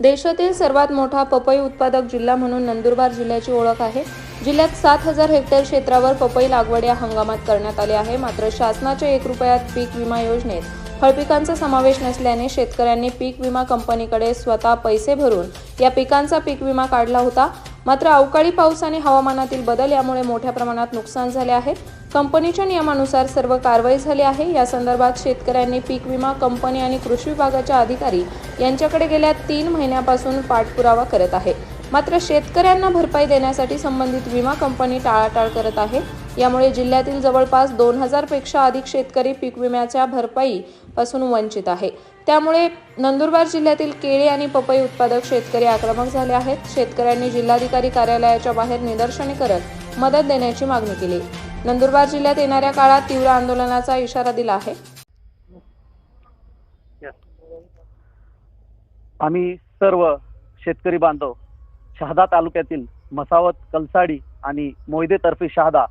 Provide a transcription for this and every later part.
देशातील सर्वात मोठा पपई उत्पादक जिल्हा म्हणून नंदुरबार जिल्ह्याची ओळख आहे. जिल्ह्यात सात हजार हेक्टर क्षेत्रावर पपई लागवड या हंगामात करण्यात आली आहे. मात्र शासनाच्या एक रुपयात पीक विमा योजनेत फळपिकांचा समावेश नसल्याने शेतकऱ्यांनी पीक विमा कंपनीकडे स्वतः पैसे भरून या पिकांचा पीक विमा काढला होता. मात्र अवकाळी पाऊस आणि हवामानातील बदल यामुळे मोठ्या प्रमाणात नुकसान झाले आहे. कंपनीच्या नियमानुसार सर्व कारवाई झाली आहे. या संदर्भात शेतकऱ्यांनी पीक विमा कंपनी आणि कृषी विभागाच्या अधिकारी यांच्याकडे गेल्या तीन महिन्यापासून पाठपुरावा करत आहे. मात्र शेतकऱ्यांना भरपाई देण्यासाठी संबंधित विमा कंपनी टाळाटाळ करत आहे. यामुळे जिल्ह्यातील जवळपास दोन हजारपेक्षा अधिक शेतकरी पीक विम्याच्या भरपाईपासून वंचित आहे. त्यामुळे नंदुरबार जिल्ह्यातील केळी आणि पपई उत्पादक शेतकरी आक्रमक झाले आहेत. शेतकऱ्यांनी जिल्हाधिकारी कार्यालयाच्या बाहेर निदर्शने करत मदत देण्याची मागणी केली. नंदुरबार जिल्ह्यात येणाऱ्या काळात तीव्र आंदोलनाचा इशारा दिला आहे. आम्ही सर्व शेतकरी बांधव शहादा तालुक्यातील मसावत कलसाडी आणि मोहिदेतर्फे शहादा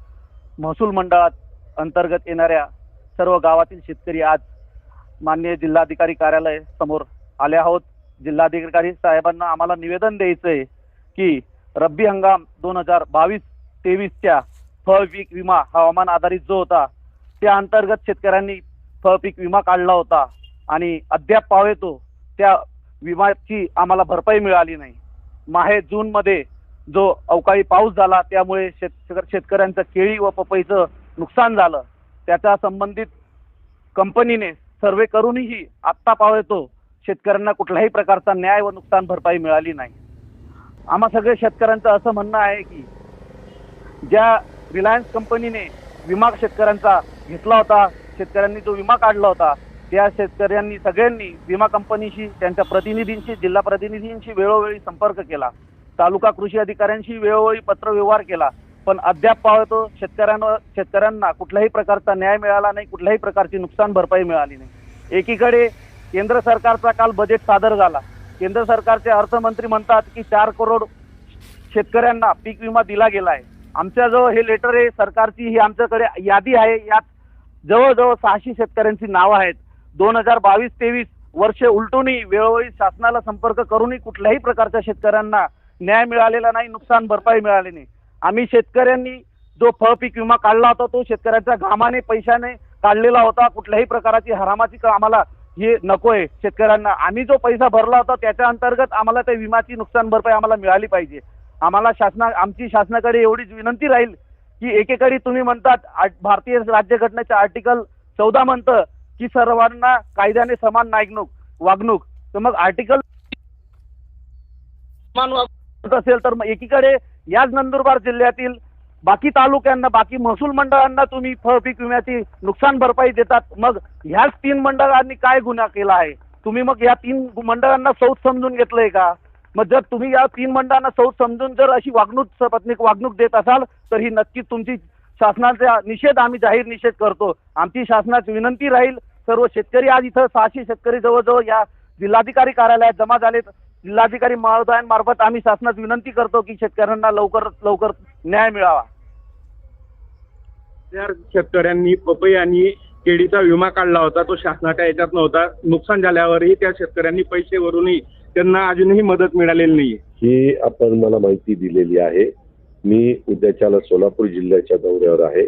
महसूल मंडळात अंतर्गत येणाऱ्या सर्व गावातील शेतकरी आज माननीय जिल्हाधिकारी कार्यालय समोर आले आहोत. जिल्हाधिकारी साहेबांना आम्हाला निवेदन द्यायचं आहे की रब्बी हंगाम दोन हजार बावीस तेवीसच्या फळपीक विमा हवामान आधारित जो होता त्या अंतर्गत शेतकऱ्यांनी फळपीक विमा काढला होता. आणि अद्याप पावेतो त्या विमाची आम्हाला भरपाई मिळाली नाही. माहे जूनमध्ये जो अवकाळी पाऊस झाला त्यामुळे शेत शेतकऱ्यांचं केळी व पपईचं नुकसान झालं. त्याच्या संबंधित कंपनीने सर्वे करूनही आत्ता पावेतो शेतकऱ्यांना कुठल्याही प्रकारचा न्याय व नुकसान भरपाई मिळाली नाही. आम्हा सगळे शेतकऱ्यांचं असं म्हणणं आहे की ज्या रिलायन्स कंपनीने विमा शेतकऱ्यांचा घेतला होता. शेतकऱ्यांनी जो विमा काढला होता त्या शेतकऱ्यांनी सगळ्यांनी विमा कंपनीशी त्यांच्या प्रतिनिधींशी जिल्हा प्रतिनिधींशी वेळोवेळी संपर्क केला. तालुका कृषी अधिकाऱ्यांशी वेळोवेळी पत्रव्यवहार केला. पण अद्याप पाहतो शेतकऱ्यांवर शेतकऱ्यांना कुठल्याही प्रकारचा न्याय मिळाला नाही कुठल्याही प्रकारची नुकसान भरपाई मिळाली नाही. एकीकडे केंद्र सरकारचा काल बजेट सादर झाला. केंद्र सरकारचे अर्थमंत्री म्हणतात की चार करोड शेतकऱ्यांना पीक विमा दिला गेला आहे. आमच्याजवळ हे लेटर आहे सरकारची ही आमच्याकडे यादी आहे. यात जवळजवळ सहाशे शेतकऱ्यांची नावं आहेत. दोन हजार बावीस तेवीस वर्ष उलटूनही वेळोवेळी शासनाला संपर्क करूनही कुठल्याही प्रकारच्या शेतकऱ्यांना न्याय मिळालेला नाही नुकसान भरपाई मिळाली नाही. आम्ही शेतकऱ्यांनी जो फळपीक विमा काढला होता तो शेतकऱ्यांच्या घामाने पैशाने काढलेला होता. कुठल्याही प्रकाराची हरामाची का आम्हाला हे नकोय शेतकऱ्यांना. आम्ही जो पैसा भरला होता त्याच्या अंतर्गत आम्हाला त्या विमाची नुकसान भरपाई आम्हाला मिळाली पाहिजे. आम्हाला शासना आमची शासनाकडे एवढीच विनंती राहील की एकेकाळी तुम्ही म्हणतात भारतीय राज्यघटनेचे आर्टिकल चौदा म्हणतं की सर्वांना कायद्याने समान नागणूक वागणूक. तर मग आर्टिकल समान वागणूक असेल तर मग एकीकडे याच नंदुरबार जिल्ह्यातील बाकी तालुक्यांना बाकी महसूल मंडळांना तुम्ही फळ पीक विम्याची नुकसान भरपाई देतात. मग ह्याच तीन मंडळांनी काय गुन्हा केला आहे? तुम्ही मग या तीन मंडळांना सौत समजून घेतलंय का? मग जर तुम्ही या तीन मंडळांना सौ समजून जर अशी वागणूक सपत्नीक वागणूक देत असाल तर ही नक्कीच तुमची शासनाचा निषेध आम्ही जाहीर निषेध करतो. आमची शासनाची विनंती राहील सर्व शेतकरी आज इथं सहाशे शेतकरी जवळजवळ या जिल्हाधिकारी कार्यालयात जमा झालेत. जिल्हाधिकारी महोदयांमार्फत आम्ही शासनात विनंती करतो की शेतकऱ्यांना लवकर लवकर न्याय मिळावा. त्या शेतकऱ्यांनी पपई आणि केळीचा विमा काढला होता तो शासनाच्या याच्यात नव्हता. नुकसान झाल्यावरही त्या शेतकऱ्यांनी पैसे भरूनही त्यांना अजूनही मदत मिळालेली नाहीये. ही आपण मला माहिती दिलेली आहे. मी उद्याच्याला सोलापूर जिल्ह्याच्या दौऱ्यावर आहे.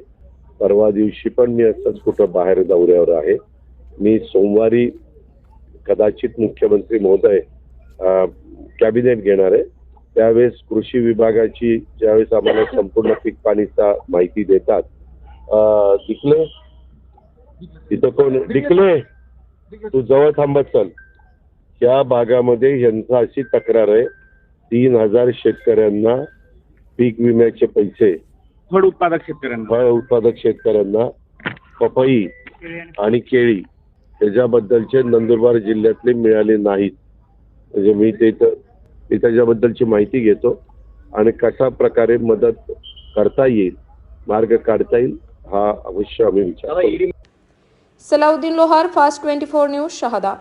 परवा दिवशी पण मी असंच कुठं बाहेर दौऱ्यावर आहे. मी सोमवारी कदाचित मुख्यमंत्री महोदय कॅबिनेट घेणार आहे. त्यावेळेस कृषी विभागाची ज्यावेळेस आम्हाला संपूर्ण पीक पाणीचा माहिती देतात अं, तिथं कोण डिकले तू जवळ थांबत चल. या भागामध्ये यांचा अशी तक्रार आहे तीन हजार शेतकऱ्यांना पीक विम्याचे पैसे. फळ उत्पादक शेतकऱ्यांना. फळ उत्पादक शेतकऱ्यांना पपई आणि केळी त्याच्याबद्दलचे नंदुरबार जिल्ह्यातले मिळाले नाहीत. म्हणजे मी ते मी त्याच्याबद्दलची माहिती घेतो आणि कशा प्रकारे मदत करता येईल मार्ग काढता येईल हा अवश्य आम्ही विचार करू. Salauddin Lohar fast twenty four news Shahada.